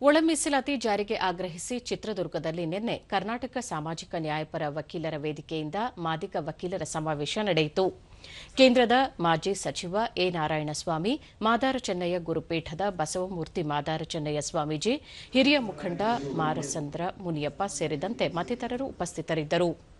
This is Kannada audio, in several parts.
ಒಳ ಮೀಸಲಾತಿ ಜಾರಿಗೆ ಆಗ್ರಹಿಸಿ ಚಿತ್ರದುರ್ಗದಲ್ಲಿ ನಿನ್ನೆ ಕರ್ನಾಟಕ ಸಾಮಾಜಿಕ ನ್ಯಾಯಪರ ವಕೀಲರ ವೇದಿಕೆಯಿಂದ ಮಾದಿಗ ವಕೀಲರ ಸಮಾವೇಶ ನಡೆಯಿತು. ಕೇಂದ್ರದ ಮಾಜಿ ಸಚಿವ ಎ. ನಾರಾಯಣಸ್ವಾಮಿ, ಮಾದಾರ ಚೆನ್ನಯ್ಯ ಗುರುಪೀಠದ ಬಸವಮೂರ್ತಿ ಮಾದಾರ ಚೆನ್ನಯ್ಯ ಸ್ವಾಮೀಜಿ, ಹಿರಿಯ ಮುಖಂಡ ಮಾರಸಂದ್ರ ಮುನಿಯಪ್ಪ ಸೇರಿದಂತೆ ಮತ್ತಿತರರು ಉಪಸ್ಥಿತರಿದ್ದರು.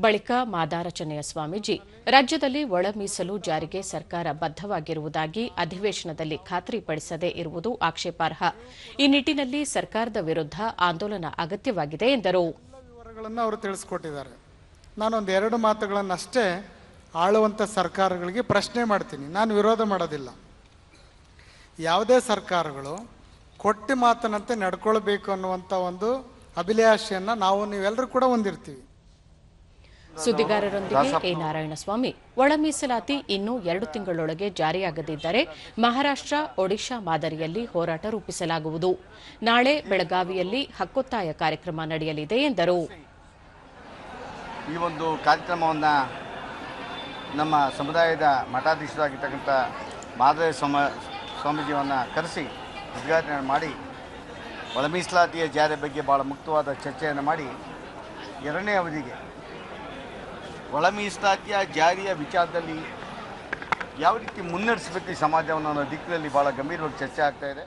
ಬಳಿಕ ಮಾದಾರಚನೆಯ ಸ್ವಾಮೀಜಿ, ರಾಜ್ಯದಲ್ಲಿ ಒಳ ಮೀಸಲು ಜಾರಿಗೆ ಸರ್ಕಾರ ಬದ್ದವಾಗಿರುವುದಾಗಿ ಅಧಿವೇಶನದಲ್ಲಿ ಖಾತ್ರಿಪಡಿಸದೇ ಇರುವುದು ಆಕ್ಷೇಪಾರ್ಹ. ಈ ನಿಟ್ಟಿನಲ್ಲಿ ಸರ್ಕಾರದ ವಿರುದ್ಧ ಆಂದೋಲನ ಅಗತ್ಯವಾಗಿದೆ ಎಂದರು. ಅವರು ತಿಳಿಸ್ಕೊಟ್ಟಿದ್ದಾರೆ. ನಾನೊಂದು ಎರಡು ಮಾತುಗಳನ್ನಷ್ಟೇ ಆಳುವಂಥ ಸರ್ಕಾರಗಳಿಗೆ ಪ್ರಶ್ನೆ ಮಾಡ್ತೀನಿ. ನಾನು ವಿರೋಧ ಮಾಡೋದಿಲ್ಲ. ಯಾವುದೇ ಸರ್ಕಾರಗಳು ಕೊಟ್ಟ ಮಾತನಂತೆ ನಡ್ಕೊಳ್ಬೇಕು ಅನ್ನುವಂಥ ಒಂದು ಅಭಿಲಾಷೆಯನ್ನು ನಾವು ನೀವೆಲ್ಲರೂ ಕೂಡ ಹೊಂದಿರ್ತೀವಿ. ಸುದ್ದಿಗಾರರೊಂದಿಗೆ ಎ ನಾರಾಯಣಸ್ವಾಮಿ ಒಳ ಮೀಸಲಾತಿ ಇನ್ನೂ ಎರಡು ತಿಂಗಳೊಳಗೆ ಜಾರಿಯಾಗದಿದ್ದರೆ ಮಹಾರಾಷ್ಟ್ರ ಒಡಿಶಾ ಮಾದರಿಯಲ್ಲಿ ಹೋರಾಟ ರೂಪಿಸಲಾಗುವುದು. ನಾಳೆ ಬೆಳಗಾವಿಯಲ್ಲಿ ಹಕ್ಕೊತ್ತಾಯ ಕಾರ್ಯಕ್ರಮ ನಡೆಯಲಿದೆ ಎಂದರು. ಈ ಒಂದು ಕಾರ್ಯಕ್ರಮವನ್ನು ನಮ್ಮ ಸಮುದಾಯದ ಮಠಾಧೀಶರಾಗಿರ್ತಕ್ಕಂಥ ಮಾದರಿ ಸ್ವಾಮ ಸ್ವಾಮೀಜಿಯನ್ನು ಕರೆಸಿ ಉದ್ಘಾಟನೆ ಮಾಡಿ ಒಳ ಮೀಸಲಾತಿಯ ಜಾರಿ ಬಗ್ಗೆ ಭಾಳ ಮುಕ್ತವಾದ ಚರ್ಚೆಯನ್ನು ಮಾಡಿ ಎರಡನೇ ಅವಧಿಗೆ ಒಳ ಮೀಸಲಾತಿಯ ಜಾರಿಯ ವಿಚಾರದಲ್ಲಿ ಯಾವ ರೀತಿ ಮುನ್ನಡೆಸಬೇಕು ಈ ಸಮಾಜವನ್ನು ಅನ್ನೋ ದಿಕ್ಕಿನಲ್ಲಿ ಭಾಳ ಗಂಭೀರವಾಗಿ ಚರ್ಚೆ ಆಗ್ತಾ ಇದೆ.